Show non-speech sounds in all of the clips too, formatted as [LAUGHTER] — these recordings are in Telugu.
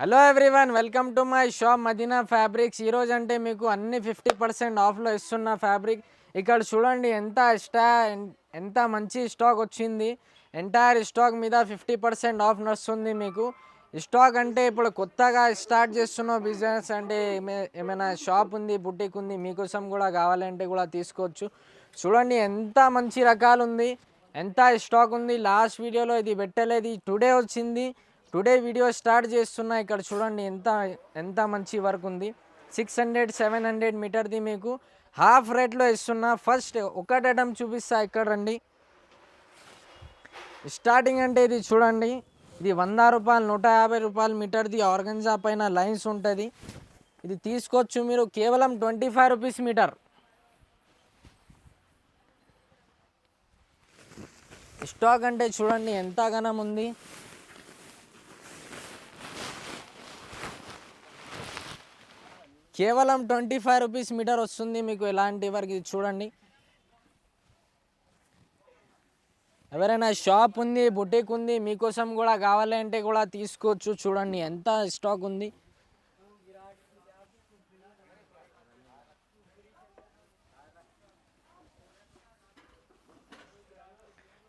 Hello everyone welcome to my shop Madina fabrics ఈరోజు అంటే మీకు అన్ని ఫిఫ్టీ పర్సెంట్ ఆఫ్లో ఇస్తున్న ఫ్యాబ్రిక్ ఇక్కడ చూడండి ఎంత స్టా ఎంత మంచి స్టాక్ వచ్చింది. ఎంటైర్ స్టాక్ మీద ఫిఫ్టీ పర్సెంట్ ఆఫ్ నడుస్తుంది మీకు. స్టాక్ అంటే ఇప్పుడు కొత్తగా స్టార్ట్ చేస్తున్న బిజినెస్ అంటే ఏమైనా షాప్ ఉంది బుటీక్ ఉంది మీకోసం కూడా కావాలంటే కూడా తీసుకోవచ్చు. చూడండి ఎంత మంచి రకాలు ఉంది ఎంత స్టాక్ ఉంది. లాస్ట్ వీడియోలో ఇది పెట్టలేదు టుడే వచ్చింది. టుడే వీడియో స్టార్ట్ చేస్తున్నా. ఇక్కడ చూడండి ఎంత ఎంత మంచి వర్క్ ఉంది. సిక్స్ హండ్రెడ్ సెవెన్ హండ్రెడ్ మీటర్ది మీకు హాఫ్ రేట్లో ఇస్తున్నా. ఫస్ట్ ఒకటి ఐటమ్ చూపిస్తా ఇక్కడ రండి. స్టార్టింగ్ అంటే ఇది చూడండి. ఇది వంద రూపాయలు నూట యాభై రూపాయలు మీటర్ది ఆర్గంజా పైన లైన్స్ ఉంటుంది. ఇది తీసుకోవచ్చు మీరు కేవలం twenty five rupees metre stock అంటే చూడండి ఎంత ఘనం ఉంది. కేవలం ట్వంటీ ఫైవ్ రూపీస్ మీటర్ వస్తుంది మీకు ఎలాంటి వరకు ఇది చూడండి. ఎవరైనా షాప్ ఉంది బుటీక్ ఉంది మీకోసం కూడా కావాలి అంటే కూడా తీసుకోవచ్చు. చూడండి ఎంత స్టాక్ ఉంది.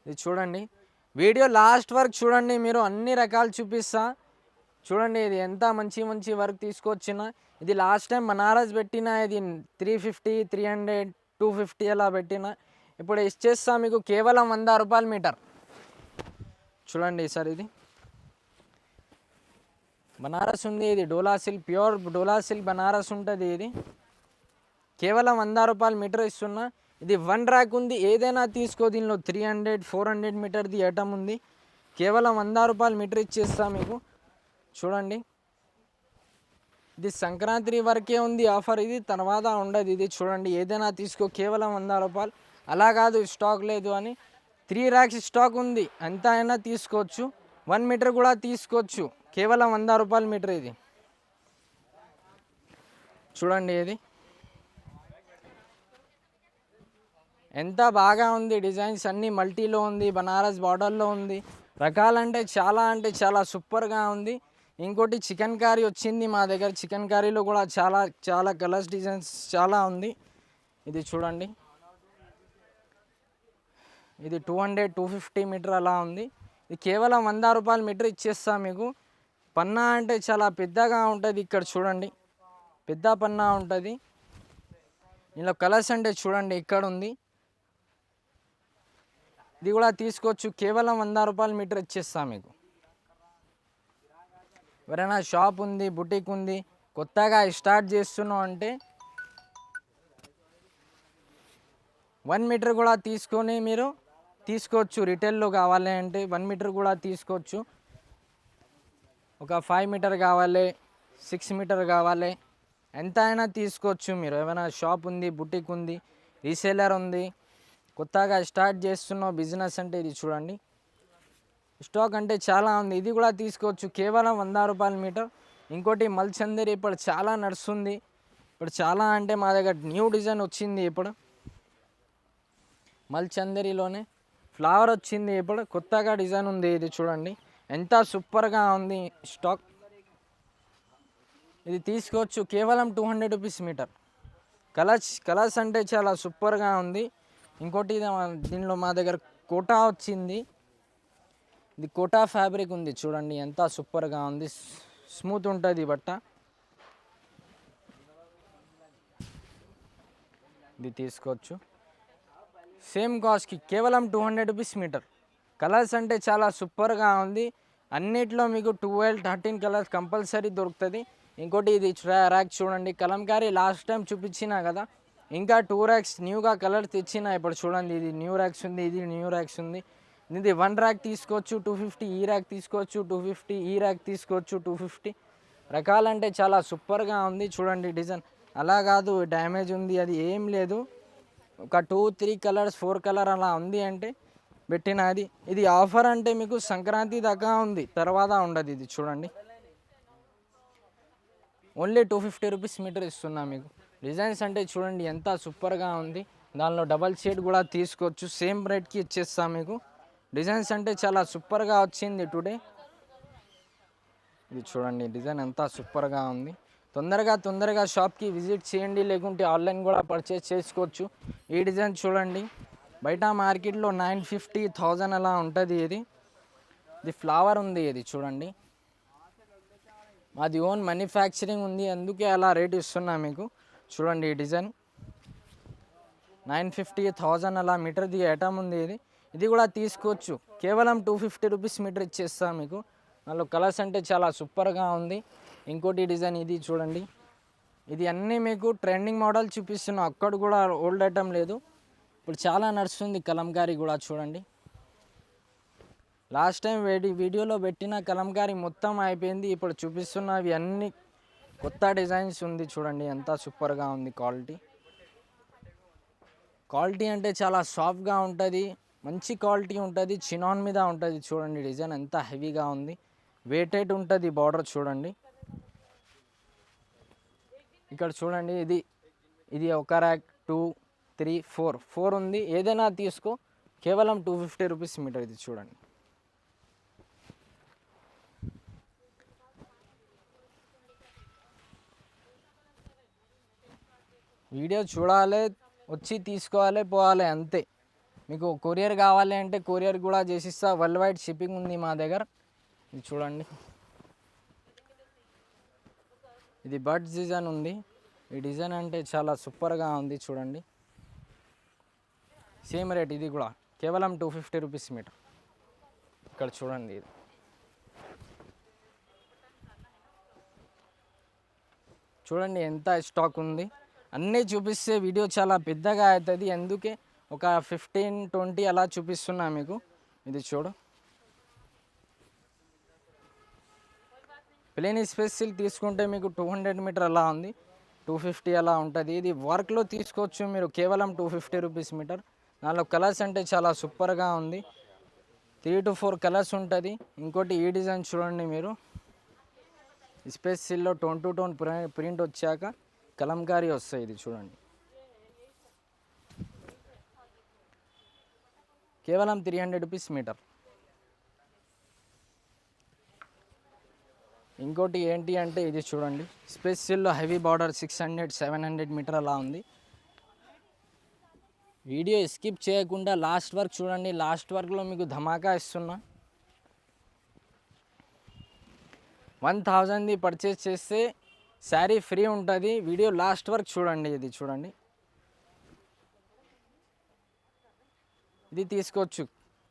ఇది చూడండి. వీడియో లాస్ట్ వరకు చూడండి మీరు అన్ని రకాలు చూపిస్తా. చూడండి ఇది ఎంత మంచి మంచి వర్క్ తీసుకొచ్చిన. ఇది లాస్ట్ టైం బనారస్ పెట్టిన ఇది three fifty three hundred two fifty అలా పెట్టిన. ఇప్పుడు ఇచ్చేస్తా మీకు కేవలం వంద రూపాయలు మీటర్. చూడండి సార్ ఇది. బనారస్ ఉంది ఇది Dola silk pure Dola silk Banaras ఉంటుంది ఇది. కేవలం వంద రూపాయలు మీటర్ ఇస్తున్నా. ఇది వన్ ర్యాక్ ఉంది ఏదైనా తీసుకో దీనిలో. త్రీ హండ్రెడ్ ఫోర్ హండ్రెడ్ మీటర్ది ఐటమ్ ఉంది. కేవలం వంద రూపాయలు మీటర్ ఇచ్చేస్తా మీకు. చూడండి. ఇది సంక్రాంతి వరకే ఉంది ఆఫర్. ఇది తర్వాత ఉండదు. ఇది చూడండి. ఏదైనా తీసుకో. కేవలం వంద రూపాయలు. అలా కాదు. స్టాక్ లేదు అని. త్రీ ర్యాక్స్ స్టాక్ ఉంది. ఎంత అయినా తీసుకోవచ్చు. వన్ మీటర్ కూడా తీసుకోవచ్చు. కేవలం వంద రూపాయల మీటర్ ఇది. చూడండి ఇది ఎంత బాగా ఉంది. డిజైన్స్ అన్నీ మల్టీలో ఉంది. బనారస్ బార్డర్లో ఉంది. రకాలంటే చాలా అంటే చాలా సూపర్గా ఉంది. ఇంకోటి చికెన్ కర్రీ వచ్చింది మా దగ్గర. చికెన్ కర్రీలో కూడా చాలా చాలా కలర్స్ డిజైన్స్ చాలా ఉంది. ఇది చూడండి. ఇది two hundred two fifty metre అలా ఉంది. ఇది కేవలం వంద రూపాయల మీటర్ ఇచ్చేస్తా మీకు. పన్నా అంటే చాలా పెద్దగా ఉంటుంది ఇక్కడ చూడండి. పెద్ద పన్నా ఉంటుంది. ఇందులో కలర్స్ అంటే చూడండి ఇక్కడ ఉంది. ఇది కూడా తీసుకోవచ్చు. కేవలం వంద రూపాయల మీటర్ ఇచ్చేస్తా మీకు. ఎవరైనా షాప్ ఉంది బుటీక్ ఉంది కొత్తగా స్టార్ట్ చేస్తున్నావు అంటే వన్ మీటర్ కూడా తీసుకొని మీరు తీసుకోవచ్చు. రిటైల్లో కావాలి అంటే వన్ మీటర్ కూడా తీసుకోవచ్చు. ఒక ఫైవ్ మీటర్ కావాలి సిక్స్ మీటర్ కావాలి ఎంత అయినా తీసుకోవచ్చు మీరు. ఏమైనా షాప్ ఉంది బుటిక్ ఉంది రీసేలర్ ఉంది కొత్తగా స్టార్ట్ చేస్తున్న బిజినెస్ అంటే ఇది చూడండి. స్టాక్ అంటే చాలా ఉంది. ఇది కూడా తీసుకోవచ్చు. కేవలం వంద రూపాయల మీటర్. ఇంకోటి మల్చందరి ఇప్పుడు చాలా నడుస్తుంది. ఇప్పుడు చాలా అంటే మా దగ్గర న్యూ డిజైన్ వచ్చింది ఇప్పుడు. మల్చందరిలోనే ఫ్లవర్ వచ్చింది ఇప్పుడు. కొత్తగా డిజైన్ ఉంది ఇది చూడండి. ఎంత సూపర్గా ఉంది స్టాక్. ఇది తీసుకోవచ్చు. కేవలం two hundred rupees metre. Colours colours అంటే చాలా సూపర్గా ఉంది. ఇంకోటి ఇది దీనిలో మా దగ్గర కోటా వచ్చింది. ఇది కోటా ఫ్యాబ్రిక్ ఉంది చూడండి ఎంత సూపర్గా ఉంది. స్మూత్ ఉంటుంది ఈ బట్ట. ఇది తీసుకోవచ్చు. సేమ్ కాస్ట్కి కేవలం two hundred rupees metre colours అంటే చాలా సూపర్గా ఉంది. అన్నిట్లో మీకు ట్వెల్వ్ థర్టీన్ కలర్స్ కంపల్సరీ దొరుకుతుంది. ఇంకోటి ఇది ర్యాక్ చూడండి. కలంకారీ లాస్ట్ టైం చూపించినా కదా ఇంకా టూ ర్యాక్స్ న్యూగా కలర్స్ తెచ్చిన. ఇప్పుడు చూడండి ఇది న్యూ ర్యాక్స్ ఉంది ఇది న్యూ ర్యాక్స్ ఉంది. ఇది వన్ ర్యాక్ తీసుకోవచ్చు టూ ఫిఫ్టీ ఈ ర్యాక్ తీసుకోవచ్చు టూ ఫిఫ్టీ ఈ ర్యాక్ తీసుకోవచ్చు టూ ఫిఫ్టీ రకాలంటే చాలా సూపర్గా ఉంది చూడండి డిజైన్. అలా కాదు డ్యామేజ్ ఉంది అది ఏం లేదు. ఒక two three colours four colour అలా ఉంది అంటే పెట్టినది ఇది ఆఫర్ అంటే మీకు సంక్రాంతి దాకా ఉంది తర్వాత ఉండదు ఇది చూడండి. Only two fifty rupees metre ఇస్తున్నా మీకు. డిజైన్స్ అంటే చూడండి ఎంత సూపర్గా ఉంది. దానిలో డబల్ షేడ్ కూడా తీసుకోవచ్చు సేమ్ రేట్కి ఇచ్చేస్తా మీకు. డిజైన్స్ అంటే చాలా సూపర్గా వచ్చింది టుడే. ఇది చూడండి డిజైన్ అంతా సూపర్గా ఉంది. తొందరగా తొందరగా షాప్కి విజిట్ చేయండి లేకుంటే ఆన్లైన్ కూడా పర్చేస్ చేసుకోవచ్చు. ఈ డిజైన్ చూడండి బయట మార్కెట్లో నైన్ ఫిఫ్టీ థౌజండ్ అలా ఉంటుంది ఇది. ఇది ఫ్లవర్ ఉంది ఇది చూడండి. మాది ఓన్ మ్యానుఫ్యాక్చరింగ్ ఉంది అందుకే అలా రేట్ ఇస్తున్నా మీకు. చూడండి ఈ డిజైన్. నైన్ ఫిఫ్టీ థౌజండ్ అలా మీటర్ది ఐటమ్ ఉంది ఇది. ఇది కూడా తీసుకోవచ్చు. కేవలం టూ ఫిఫ్టీ రూపీస్ మీటర్ ఇచ్చేస్తాను మీకు. దానిలో కలర్స్ అంటే చాలా సూపర్గా ఉంది. ఇంకోటి డిజైన్ ఇది చూడండి. ఇది అన్నీ మీకు ట్రెండింగ్ మోడల్ చూపిస్తున్నా అక్కడ కూడా ఓల్డ్ ఐటమ్ లేదు. ఇప్పుడు చాలా నడుస్తుంది కలంకారీ కూడా చూడండి. లాస్ట్ టైం వేడి వీడియోలో పెట్టిన కలంకారీ మొత్తం అయిపోయింది. ఇప్పుడు చూపిస్తున్నవి అన్ని కొత్త డిజైన్స్ ఉంది చూడండి. ఎంత సూపర్గా ఉంది క్వాలిటీ క్వాలిటీ అంటే చాలా సాఫ్ట్గా ఉంటుంది. మంచి క్వాలిటీ ఉంటుంది చినాన్ మీద ఉంటుంది చూడండి డిజైన్ ఎంత హెవీగా ఉంది. వెయిటెడ్ ఉంటుంది బార్డర్ చూడండి. ఇక్కడ చూడండి ఇది ఇది ఒక rack two three four four ఉంది. ఏదైనా తీసుకో. కేవలం టూ ఫిఫ్టీ రూపీస్ మీటర్ ఇది చూడండి. వీడియో చూడాలి వచ్చి తీసుకోవాలి పోవాలి అంతే. మీకు కొరియర్ కావాలి అంటే కొరియర్ కూడా చేసిస్తా. వరల్డ్ వైడ్ షిప్పింగ్ ఉంది మా దగ్గర. ఇది చూడండి. ఇది బర్డ్స్ డిజైన్ ఉంది. ఈ డిజైన్ అంటే చాలా సూపర్గా ఉంది చూడండి. సేమ్ రేట్ ఇది కూడా. కేవలం టూ ఫిఫ్టీ రూపీస్ మీటర్ ఇక్కడ చూడండి ఇది. చూడండి ఎంత స్టాక్ ఉంది. అన్నీ చూపిస్తే వీడియో చాలా పెద్దగా అవుతుంది. అందుకే ఒక ఫిఫ్టీన్ ట్వంటీ అలా చూపిస్తున్నా మీకు. ఇది చూడు. ప్లేన్ స్పెసిల్ తీసుకుంటే మీకు టూ హండ్రెడ్ మీటర్ అలా ఉంది. టూ ఫిఫ్టీ అలా ఉంటుంది. ఇది వర్క్లో తీసుకోవచ్చు మీరు. కేవలం టూ ఫిఫ్టీ రూపీస్ మీటర్ దానిలో కలర్స్ అంటే చాలా సూపర్గా ఉంది. త్రీ టు ఫోర్ కలర్స్ ఉంటుంది. ఇంకోటి ఈ డిజైన్ చూడండి మీరు. స్పెసిల్లో టోన్ టు టోన్ ప్రింట్ వచ్చాక కలంకారీ వస్తాయి ఇది చూడండి. కేవలం త్రీ హండ్రెడ్ రూపీస్ మీటర్ ఇంకోటి ఏంటి అంటే ఇది చూడండి. స్పెషల్లో heavy border six hundred seven hundred metre అలా ఉంది. వీడియో స్కిప్ చేయకుండా లాస్ట్ వర్క్ చూడండి. లాస్ట్ వర్క్లో మీకు ధమాకా ఇస్తున్నా. వన్ థౌజండ్ది పర్చేస్ చేస్తే శారీ ఫ్రీ ఉంటుంది. వీడియో లాస్ట్ వరకు చూడండి ఇది చూడండి. ఇది తీసుకోవచ్చు.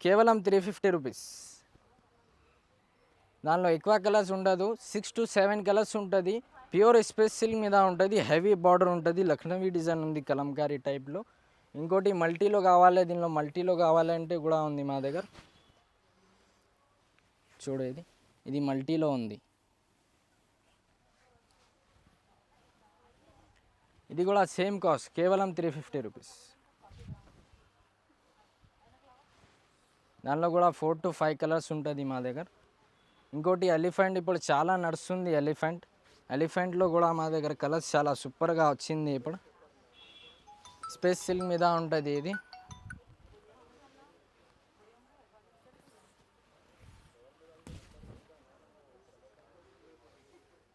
కేవలం త్రీ ఫిఫ్టీ రూపీస్ దానిలో ఎక్కువ కలర్స్ ఉండదు. సిక్స్ టు సెవెన్ కలర్స్ ఉంటుంది. ప్యూర్ స్పెషల్ మీద ఉంటుంది. హెవీ బార్డర్ ఉంటుంది. లక్నవీ డిజైన్ ఉంది కలంకారీ టైప్లో ఇంకోటి మల్టీలో కావాలి దీనిలో మల్టీలో కావాలంటే కూడా ఉంది మా దగ్గర. చూడేది ఇది. మల్టీలో ఉంది. ఇది కూడా సేమ్ కాస్ట్ కేవలం త్రీ ఫిఫ్టీ రూపీస్ దానిలో కూడా ఫోర్ టు ఫైవ్ కలర్స్ ఉంటుంది మా దగ్గర. ఇంకోటి ఎలిఫెంట్ ఇప్పుడు చాలా నడుస్తుంది ఎలిఫెంట్. ఎలిఫెంట్లో కూడా మా దగ్గర కలర్స్ చాలా సూపర్గా వచ్చింది ఇప్పుడు. స్పేస్ సిల్క్ మీద ఉంటుంది ఇది.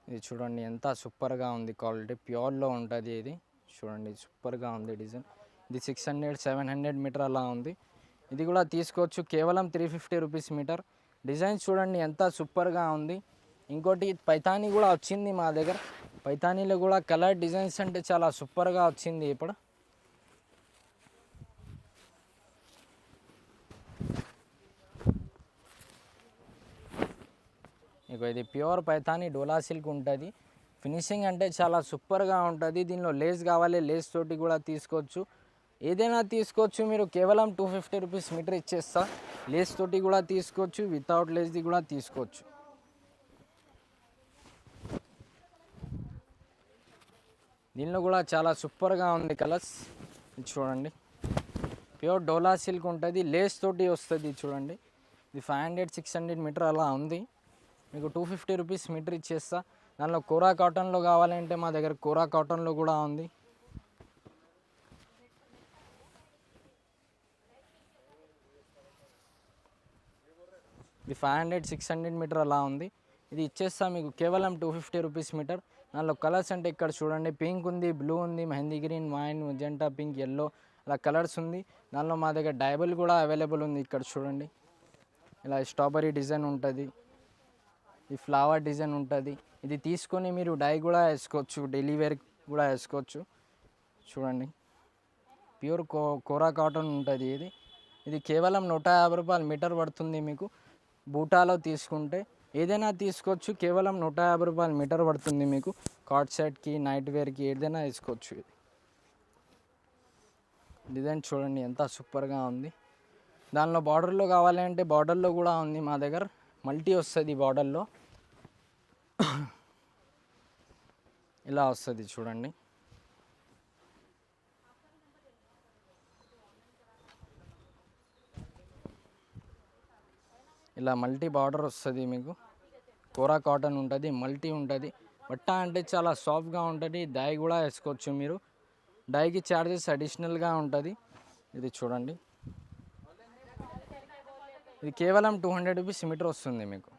ఇది చూడండి ఎంత సూపర్గా ఉంది క్వాలిటీ. ప్యూర్లో ఉంటుంది ఇది. చూడండి సూపర్గా ఉంది డిజైన్. ఇది six hundred seven hundred metre అలా ఉంది. ఇది కూడా తీసుకోవచ్చు. కేవలం three fifty rupees metre. Design చూడండి ఎంత సూపర్గా ఉంది. ఇంకోటి పైతానీ కూడా వచ్చింది మా దగ్గర. పైతానీలో కూడా కలర్ డిజైన్స్ అంటే చాలా సూపర్గా వచ్చింది ఇప్పుడు. ఇక ఇది ప్యూర్ పైతాని డోలా సిల్క్ ఉంటుంది. ఫినిషింగ్ అంటే చాలా సూపర్గా ఉంటుంది. దీనిలో లేస్ కావాలి లేస్ తోటి కూడా తీసుకోవచ్చు. ఏదైనా తీసుకోవచ్చు మీరు కేవలం టూ ఫిఫ్టీ రూపీస్ మీటర్ ఇచ్చేస్తా. లేస్ తోటి కూడా తీసుకోవచ్చు వితౌట్ లేస్ది కూడా తీసుకోవచ్చు. దీనిలో కూడా చాలా సూపర్గా ఉంది కలర్స్ చూడండి. ప్యూర్ డోలా సిల్క్ ఉంటుంది. లేస్ తోటి వస్తుంది చూడండి. ఇది five hundred six hundred metre అలా ఉంది. మీకు టూ ఫిఫ్టీ రూపీస్ మీటర్ ఇచ్చేస్తా. దానిలో కోరా కాటన్లో కావాలంటే మా దగ్గర కోరా కాటన్లో కూడా ఉంది. ఇది five hundred six hundred metre అలా ఉంది. ఇది ఇచ్చేస్తా మీకు కేవలం టూ ఫిఫ్టీ రూపీస్ మీటర్ దానిలో కలర్స్ అంటే ఇక్కడ చూడండి పింక్ ఉంది బ్లూ ఉంది మెహందీ గ్రీన్ వైన్ జంటా పింక్ ఎల్లో అలా కలర్స్ ఉంది. దానిలో మా దగ్గర డైబుల్ కూడా అవైలబుల్ ఉంది ఇక్కడ చూడండి. ఇలా స్ట్రాబెరీ డిజైన్ ఉంటుంది. ఈ ఫ్లవర్ డిజైన్ ఉంటుంది. ఇది తీసుకొని మీరు డై కూడా వేసుకోవచ్చు డైలీ వేర్ కూడా వేసుకోవచ్చు. చూడండి. ప్యూర్ కో కోరా కాటన్ ఉంటుంది ఇది. ఇది కేవలం నూట యాభై రూపాయలు మీటర్ పడుతుంది మీకు. బూటాలో తీసుకుంటే ఏదైనా తీసుకోవచ్చు. కేవలం నూట యాభై రూపాయలు మీటర్ పడుతుంది మీకు. కాట్ సెట్కి నైట్ వేర్కి ఏదైనా తీసుకోవచ్చు ఇది. డిజైన్ చూడండి ఎంత సూపర్గా ఉంది. దానిలో బార్డర్లో కావాలి అంటే బార్డర్లో కూడా ఉంది మా దగ్గర. మల్టీ వస్తుంది బార్డర్లో. [COUGHS] ఇలా వస్తుంది చూడండి. ఇలా మల్టీ బార్డర్ వస్తుంది మీకు. కోరా కాటన్ ఉంటుంది మల్టీ ఉంటుంది. బట్ట అంటే చాలా సాఫ్ట్గా ఉంటుంది. డై కూడా వేసుకోవచ్చు మీరు. డైకి ఛార్జెస్ అడిషనల్గా ఉంటుంది. ఇది చూడండి. ఇది కేవలం టూ హండ్రెడ్ రూపీస్ మీటర్ వస్తుంది మీకు.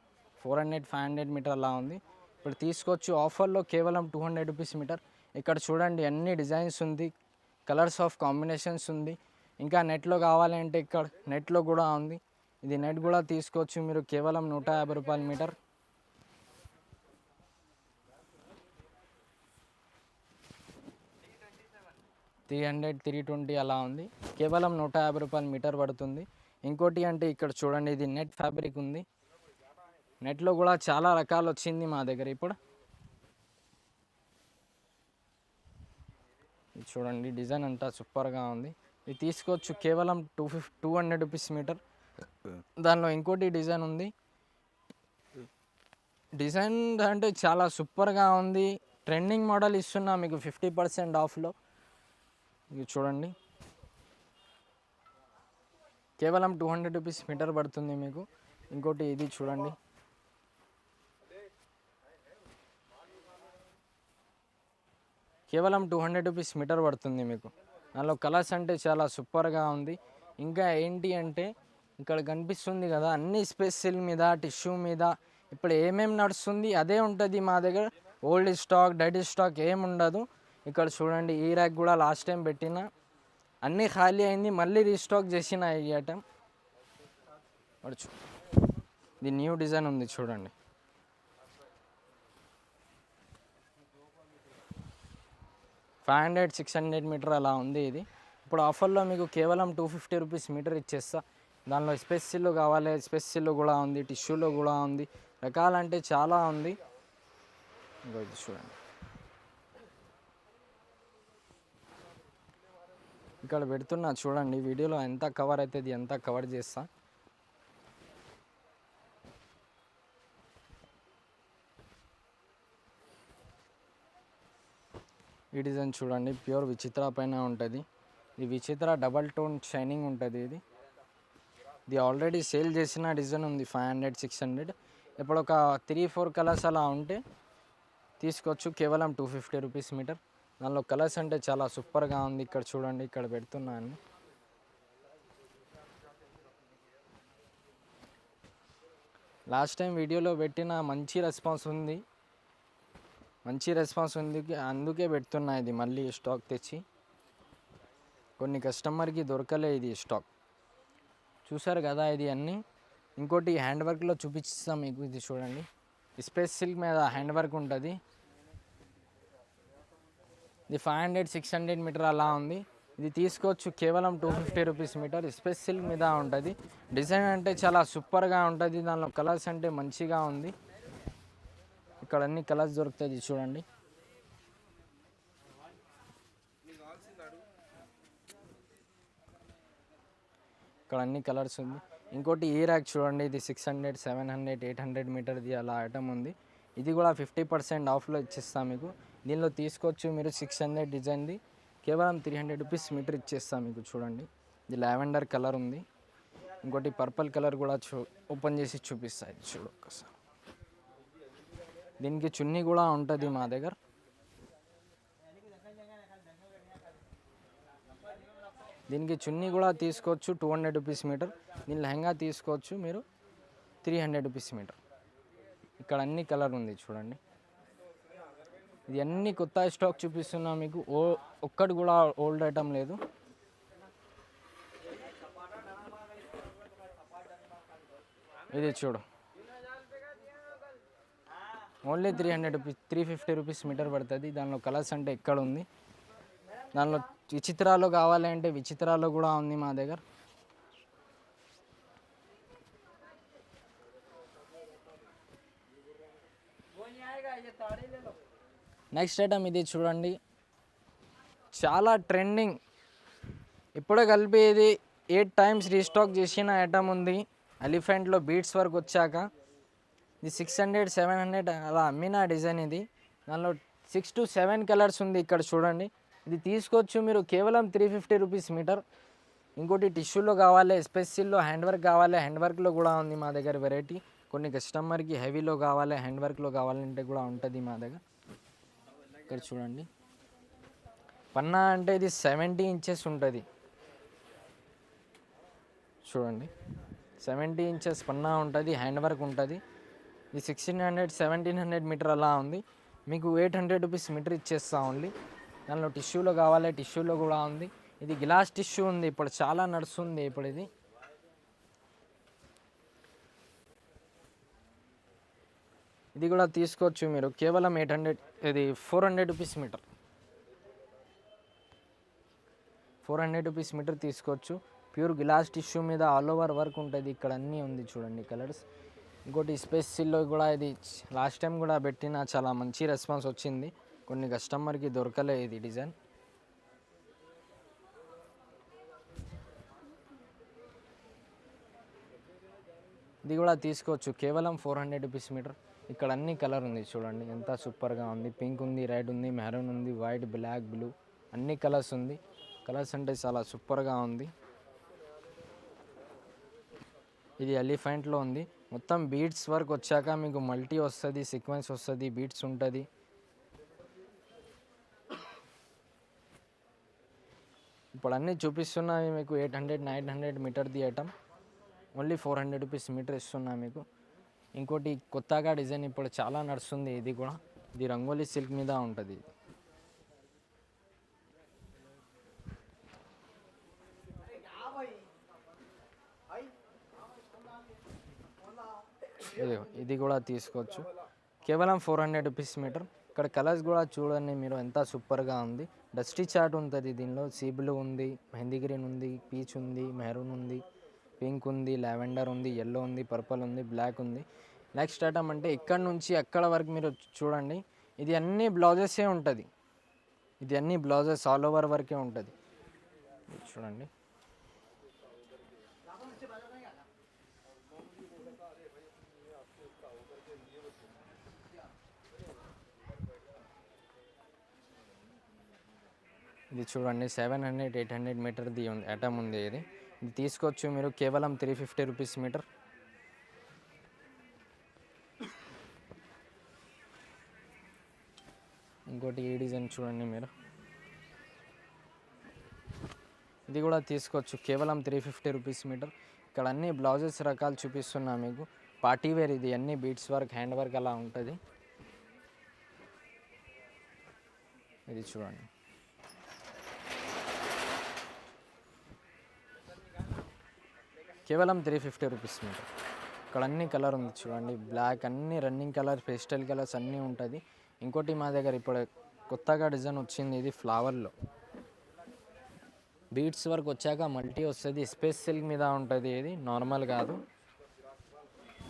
Four hundred five hundred metre అలా ఉంది. ఇప్పుడు తీసుకోవచ్చు ఆఫర్లో కేవలం టూ హండ్రెడ్ రూపీస్ మీటర్. ఇక్కడ చూడండి అన్ని డిజైన్స్ ఉంది. కలర్స్ ఆఫ్ కాంబినేషన్స్ ఉంది. ఇంకా నెట్లో కావాలంటే ఇక్కడ నెట్లో కూడా ఉంది. ఇది నెట్ కూడా తీసుకోవచ్చు. మీరు కేవలం నూట యాభై రూపాయల metre. Three hundred three twenty అలా ఉంది. కేవలం నూట యాభై రూపాయల మీటర్ పడుతుంది. ఇంకోటి అంటే ఇక్కడ చూడండి ఇది నెట్ ఫ్యాబ్రిక్ ఉంది. నెట్లో కూడా చాలా రకాలు వచ్చింది మా దగ్గర ఇప్పుడు. ఇది చూడండి డిజైన్ అంతా సూపర్గా ఉంది. ఇది తీసుకోవచ్చు కేవలం టూ ఫిఫ్ టూ హండ్రెడ్ రూపీస్ మీటర్. దానిలో ఇంకోటి డిజైన్ ఉంది. డిజైన్ అంటే చాలా సూపర్గా ఉంది. ట్రెండింగ్ మోడల్ ఇస్తున్నా మీకు ఫిఫ్టీ పర్సెంట్ ఆఫ్లో. ఇది చూడండి. కేవలం టూ హండ్రెడ్ రూపీస్ మీటర్ పడుతుంది మీకు. ఇంకోటి ఇది చూడండి. కేవలం టూ హండ్రెడ్ రూపీస్ మీటర్ పడుతుంది మీకు. దానిలో కలర్స్ అంటే చాలా సూపర్గా ఉంది. ఇంకా ఏంటి అంటే ఇక్కడ కనిపిస్తుంది కదా అన్ని స్పెషల్ మీద టిష్యూ మీద ఇప్పుడు ఏమేమి నడుస్తుంది అదే ఉంటుంది మా దగ్గర. ఓల్డ్ స్టాక్ డైట్ స్టాక్ ఏమి ఉండదు. ఇక్కడ చూడండి ఈ ర్యాక్ కూడా లాస్ట్ టైం పెట్టిన. అన్నీ ఖాళీ అయింది మళ్ళీ రీస్టాక్ చేసిన ఈ ఐటమ్ వాడు ఇది న్యూ డిజైన్ ఉంది చూడండి. Five hundred six hundred metre అలా ఉంది ఇది. ఇప్పుడు ఆఫర్లో మీకు కేవలం టూ ఫిఫ్టీ రూపీస్ మీటర్ ఇచ్చేస్తా. దానిలో స్పెషల్ కావాలి స్పెషల్ కూడా ఉంది టిష్యూలో కూడా ఉంది రకాలంటే చాలా ఉంది. ఇంకో ఇది చూడండి. ఇక్కడ పెడుతున్నా చూడండి వీడియోలో ఎంత కవర్ అవుతుంది ఎంత కవర్ చేస్తా. ఈ డిజైన్ చూడండి ప్యూర్ విచిత్ర పైన ఉంటుంది. ఇది విచిత్ర డబల్ టోన్ షైనింగ్ ఉంటుంది ఇది. ఇది ఆల్రెడీ సేల్ చేసిన డిజైన్ ఉంది ఫైవ్ హండ్రెడ్ సిక్స్ హండ్రెడ్. ఇప్పుడు ఒక త్రీ ఫోర్ కలర్స్ అలా ఉంటే తీసుకోవచ్చు. కేవలం టూ ఫిఫ్టీ రూపీస్ మీటర్. దానిలో కలర్స్ అంటే చాలా సూపర్గా ఉంది. ఇక్కడ చూడండి ఇక్కడ పెడుతున్నాను. లాస్ట్ టైం వీడియోలో పెట్టిన మంచి రెస్పాన్స్ ఉంది. మంచి రెస్పాన్స్ ఉంది. అందుకే పెడుతున్నా ఇది మళ్ళీ స్టాక్ తెచ్చి. కొన్ని కస్టమర్కి దొరకలే ఇది స్టాక్. చూసారు కదా ఇది అన్నీ. ఇంకోటి హ్యాండ్ వర్క్లో చూపిస్తాం మీకు ఇది చూడండి. స్పేస్ సిల్క్ మీద హ్యాండ్ వర్క్ ఉంటుంది. ఇది five hundred six hundred metre అలా ఉంది. ఇది తీసుకోవచ్చు కేవలం two fifty rupees metre. Space silk మీద ఉంటుంది. డిజైన్ అంటే చాలా సూపర్గా ఉంటుంది. దానిలో కలర్స్ అంటే మంచిగా ఉంది. ఇక్కడ అన్ని కలర్స్ దొరుకుతాయి చూడండి. ఇక్కడ అన్ని కలర్స్ ఉంది. ఇంకోటి ఈ ర్యాక్ చూడండి ఇది six hundred seven hundred eight hundred మీటర్ది అలా ఐటమ్ ఉంది. ఇది కూడా ఫిఫ్టీ పర్సెంట్ ఆఫ్లో ఇచ్చేస్తాం మీకు. దీనిలో తీసుకోవచ్చు మీరు సిక్స్ హండ్రెడ్ డిజైన్ది కేవలం త్రీ హండ్రెడ్ రూపీస్ మీటర్ ఇచ్చేస్తాం మీకు చూడండి. ఇది లావెండర్ కలర్ ఉంది. ఇంకోటి పర్పుల్ కలర్ కూడా చూ ఓపెన్ చేసి చూపిస్తాయి చూడు ఒక్కసారి. దీనికి చున్నీ కూడా ఉంటుంది మా దగ్గర. దీనికి చున్నీ కూడా తీసుకోవచ్చు టూ హండ్రెడ్ రూపీస్ మీటర్. దీని లెహంగా తీసుకోవచ్చు మీరు త్రీ హండ్రెడ్ రూపీస్ మీటర్. ఇక్కడ అన్ని కలర్ ఉంది చూడండి. ఇది అన్ని కొత్త స్టాక్ చూపిస్తున్నా మీకు. ఓ ఒక్కటి కూడా ఓల్డ్ ఐటమ్ లేదు. ఇది చూడు. Only three hundred rupees three fifty rupees metre పడుతుంది. దానిలో కలర్స్ అంటే ఎక్కడ ఉంది? దానిలో విచిత్రాలు కావాలి అంటే విచిత్రాలు కూడా ఉంది మా దగ్గర. నెక్స్ట్ ఐటమ్ ఇది చూడండి. చాలా ట్రెండింగ్ ఇప్పుడే కలిపి ఇది ఎయిట్ టైమ్స్ రీస్టాక్ చేసిన ఐటమ్ ఉంది. ఎలిఫెంట్లో బీట్స్ వరకు వచ్చాక. ఇది సిక్స్ హండ్రెడ్ సెవెన్ హండ్రెడ్ అలా అమ్మిన డిజైన్ ఇది. దానిలో సిక్స్ టు సెవెన్ కలర్స్ ఉంది ఇక్కడ చూడండి. ఇది తీసుకోవచ్చు మీరు కేవలం త్రీ ఫిఫ్టీ రూపీస్ మీటర్. ఇంకోటి టిష్యూలో కావాలి ఎస్పెషల్లో హ్యాండ్ వర్క్ కావాలి హ్యాండ్ వర్క్లో కూడా ఉంది మా దగ్గర వెరైటీ కొన్ని కస్టమర్కి హెవీలో కావాలి హ్యాండ్ వర్క్లో కావాలంటే కూడా ఉంటుంది మా దగ్గర. ఇక్కడ చూడండి. పన్నా అంటే ఇది సెవెంటీ ఇంచెస్ ఉంటుంది. చూడండి. సెవెంటీ ఇంచెస్ పన్నా ఉంటుంది హ్యాండ్ వర్క్ ఉంటుంది. ఇది sixteen hundred seventeen hundred metre అలా ఉంది. మీకు ఎయిట్ హండ్రెడ్ రూపీస్ మీటర్ ఇచ్చేస్తా ఓన్లీ. దానిలో టిష్యూలో కావాలి టిష్యూలో కూడా ఉంది. ఇది గ్లాస్ టిష్యూ ఉంది ఇప్పుడు చాలా నడుస్తుంది ఇప్పుడు ఇది. ఇది కూడా తీసుకోవచ్చు మీరు. కేవలం ఎయిట్ హండ్రెడ్ ఇది four hundred rupees metre. Four hundred rupees metre తీసుకోవచ్చు. ప్యూర్ గ్లాస్ టిష్యూ మీద ఆల్ ఓవర్ వర్క్ ఉంటుంది. ఇక్కడ అన్నీ ఉంది చూడండి కలర్స్. ఇంకోటి స్పేస్ సిల్లో కూడా ఇది లాస్ట్ టైం కూడా పెట్టిన చాలా మంచి రెస్పాన్స్ వచ్చింది. కొన్ని కస్టమర్కి దొరకలే ఇది డిజైన్. ఇది కూడా తీసుకోవచ్చు. కేవలం ఫోర్ హండ్రెడ్ రూపీస్ మీటర్. ఇక్కడ అన్ని కలర్ ఉంది చూడండి. ఎంత సూపర్గా ఉంది. పింక్ ఉంది రెడ్ ఉంది మెరూన్ ఉంది వైట్ బ్లాక్ బ్లూ అన్ని కలర్స్ ఉంది. కలర్స్ అంటే చాలా సూపర్గా ఉంది. ఇది ఎలిఫెంట్లో ఉంది. మొత్తం బీట్స్ వర్క్ వచ్చాక మీకు మల్టీ వస్తుంది సీక్వెన్స్ వస్తుంది బీట్స్ ఉంటుంది. ఇప్పుడు అన్నీ చూపిస్తున్నా మీకు eight hundred nine hundred metre తీయటం only four hundred rupees metre ఇస్తున్నా మీకు. ఇంకోటి కొత్తగా డిజైన్ ఇప్పుడు చాలా నడుస్తుంది ఇది కూడా. ఇది రంగోలీ సిల్క్ మీద ఉంటుంది. ఇది ఇది కూడా తీసుకోవచ్చు. కేవలం ఫోర్ హండ్రెడ్ రూపీస్ మీటర్ ఇక్కడ కలర్స్ కూడా చూడండి మీరు ఎంత సూపర్గా ఉంది. డస్టీ చాట్ ఉంటుంది దీనిలో సీ బ్లూ ఉంది మెహందీ గ్రీన్ ఉంది పీచ్ ఉంది మెహరూన్ ఉంది పింక్ ఉంది లావెండర్ ఉంది ఎల్లో ఉంది పర్పుల్ ఉంది బ్లాక్ ఉంది. నెక్స్ట్ ఐటమ్ అంటే ఇక్కడ నుంచి అక్కడ వరకు మీరు చూడండి ఇది అన్ని బ్లౌజెసే ఉంటుంది. ఇది అన్ని బ్లౌజెస్ ఆల్ ఓవర్ వరకే ఉంటుంది. చూడండి. ఇది చూడండి సెవెన్ హండ్రెడ్ ఎయిట్ హండ్రెడ్ మీటర్ది ఐటమ్ ఉంది ఇది. ఇది తీసుకోవచ్చు మీరు కేవలం త్రీ ఫిఫ్టీ రూపీస్ మీటర్ ఇంకోటి ఈ డిజైన్ చూడండి మీరు. ఇది కూడా తీసుకోవచ్చు కేవలం త్రీ ఫిఫ్టీ రూపీస్ మీటర్ ఇక్కడ అన్ని బ్లౌజెస్ రకాలు చూపిస్తున్నా మీకు. పార్టీ వేర్ ఇది అన్ని బీట్స్ వర్క్ హ్యాండ్ వర్క్ అలా ఉంటుంది. ఇది చూడండి. కేవలం త్రీ ఫిఫ్టీ రూపీస్ మీటర్ ఇక్కడ అన్ని కలర్ ఉంది చూడండి. బ్లాక్ అన్ని రన్నింగ్ కలర్ పేస్టల్ కలర్స్ అన్నీ ఉంటుంది. ఇంకోటి మా దగ్గర ఇప్పుడు కొత్తగా డిజైన్ వచ్చింది ఇది ఫ్లవర్లో బీట్స్ వరకు వచ్చాక మల్టీ వస్తుంది. స్పేస్ సిల్క్ మీద ఉంటుంది ఇది. నార్మల్ కాదు.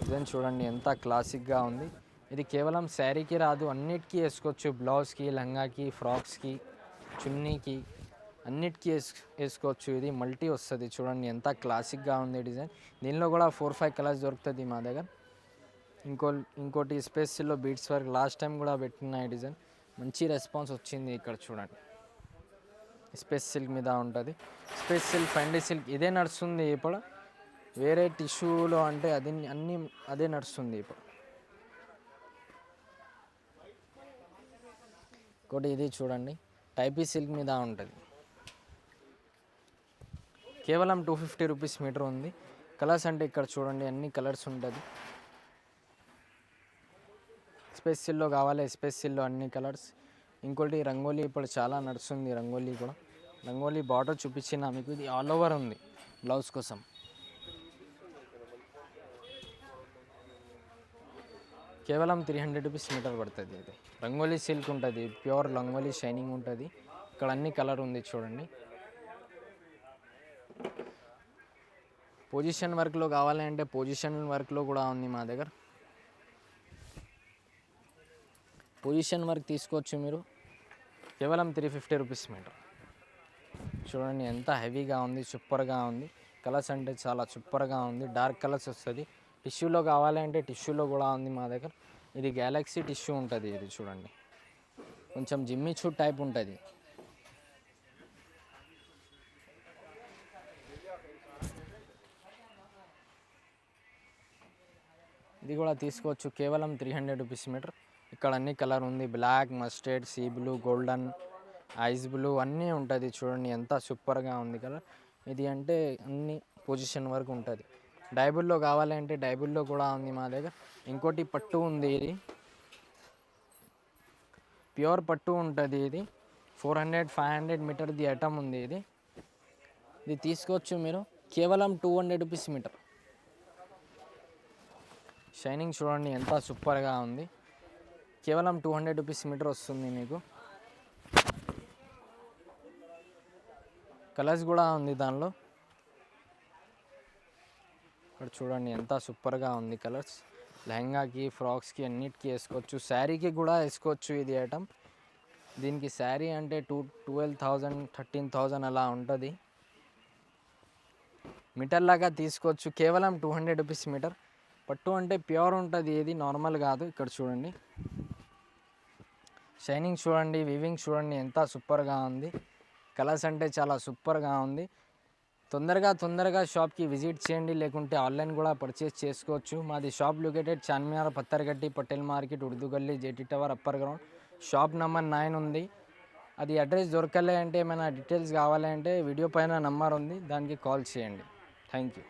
డిజైన్ చూడండి ఎంత క్లాసిక్గా ఉంది. ఇది కేవలం శారీకి రాదు. అన్నిటికీ వేసుకోవచ్చు. బ్లౌజ్కి లంగాకి ఫ్రాక్స్కి చున్నీకి. అన్నిటికీ వేసు వేసుకోవచ్చు. ఇది మల్టీ వస్తుంది. చూడండి ఎంత క్లాసిక్గా ఉంది డిజైన్. దీనిలో కూడా ఫోర్ ఫైవ్ కలర్స్ దొరుకుతుంది మా దగ్గర. ఇంకో ఇంకోటి స్పేస్లో బీట్స్ వర్క్. లాస్ట్ టైం కూడా పెట్టిన ఈ డిజైన్. మంచి రెస్పాన్స్ వచ్చింది ఇక్కడ చూడండి. స్పేస్ సిల్క్ మీద ఉంటుంది. స్పేస్ సిల్క్ ఫెండీ సిల్క్ ఇదే నడుస్తుంది ఇప్పుడు. వేరే టిష్యూలో అంటే అది అన్నీ అదే నడుస్తుంది ఇప్పుడు. ఇంకోటి ఇది చూడండి. టైపీ సిల్క్ మీద ఉంటుంది. కేవలం టూ ఫిఫ్టీ రూపీస్ మీటర్ ఉంది. కలర్స్ అంటే ఇక్కడ చూడండి అన్ని కలర్స్ ఉంటుంది. ఎస్పెసిల్లో కావాలి ఎస్పెసిల్లో అన్ని కలర్స్ ఇంకోటి రంగోలీ ఇప్పుడు చాలా నడుస్తుంది రంగోలీ కూడా. రంగోలీ బార్డర్ చూపించిన మీకు ఇది ఆల్ ఓవర్ ఉంది బ్లౌజ్ కోసం. కేవలం త్రీ హండ్రెడ్ రూపీస్ మీటర్ పడుతుంది ఇది. రంగోలీ సిల్క్ ఉంటుంది ప్యూర్ రంగోలీ షైనింగ్ ఉంటుంది. ఇక్కడ అన్ని కలర్ ఉంది చూడండి. పొజిషన్ వర్క్లో కావాలి అంటే పొజిషన్ వర్క్లో కూడా ఉంది మా దగ్గర. పొజిషన్ వర్క్ తీసుకోవచ్చు మీరు. కేవలం త్రీ ఫిఫ్టీ రూపీస్ మీటర్. చూడండి ఎంత హెవీగా ఉంది సూపర్గా ఉంది. కలర్స్ అంటే చాలా సూపర్గా ఉంది. డార్క్ కలర్స్ వస్తుంది. టిష్యూలో కావాలి అంటే టిష్యూలో కూడా ఉంది మా దగ్గర. ఇది గ్యాలక్సీ టిష్యూ ఉంటుంది ఇది చూడండి. కొంచెం జిమ్మి టైప్ ఉంటుంది. ఇది కూడా తీసుకోవచ్చు. కేవలం త్రీ హండ్రెడ్ రూపీస్ మీటర్ ఇక్కడ అన్ని కలర్ ఉంది. Black mustard sea blue golden ice blue అన్నీ ఉంటుంది చూడండి. ఎంత సూపర్గా ఉంది కలర్ ఇది అంటే అన్ని పొజిషన్ వరకు ఉంటుంది. డైబుల్లో కావాలంటే డైబుల్లో కూడా ఉంది మా దగ్గర. ఇంకోటి పట్టు ఉంది ఇది. ప్యూర్ పట్టు ఉంటుంది ఇది. ఫోర్ హండ్రెడ్ ఫైవ్ హండ్రెడ్ మీటర్ది ఐటమ్ ఉంది ఇది. ఇది తీసుకోవచ్చు మీరు. కేవలం two hundred rupees metre shining చూడండి ఎంత సూపర్గా ఉంది. కేవలం టూ హండ్రెడ్ రూపీస్ మీటర్ వస్తుంది మీకు. కలర్స్ కూడా ఉంది దానిలో. ఇక్కడ చూడండి ఎంత సూపర్గా ఉంది కలర్స్. లెహంగాకి ఫ్రాక్స్కి అన్నిటికీ వేసుకోవచ్చు. శారీకి కూడా వేసుకోవచ్చు ఇది ఐటమ్. దీనికి శారీ అంటే two twelve thousand thirteen thousand అలా ఉంటుంది. మీటర్ లాగా తీసుకోవచ్చు. కేవలం టూ హండ్రెడ్ రూపీస్ మీటర్. పట్టు అంటే ప్యూర్ ఉంటుంది ఏది నార్మల్ కాదు. ఇక్కడ చూడండి. షైనింగ్ చూడండి వివింగ్ చూడండి ఎంత సూపర్గా ఉంది. కలర్స్ అంటే చాలా సూపర్గా ఉంది. తొందరగా తొందరగా షాప్కి విజిట్ చేయండి లేకుంటే ఆన్లైన్ కూడా పర్చేస్ చేసుకోవచ్చు. మాది shop located Charminar Pattargatti Patel market Urdu Gali JT tower upper ground. Shop number nine ఉంది. అది అడ్రస్ దొరకలే అంటే ఏమైనా డీటెయిల్స్ కావాలంటే వీడియో పైన నెంబర్ ఉంది. దానికి కాల్ చేయండి. Thank you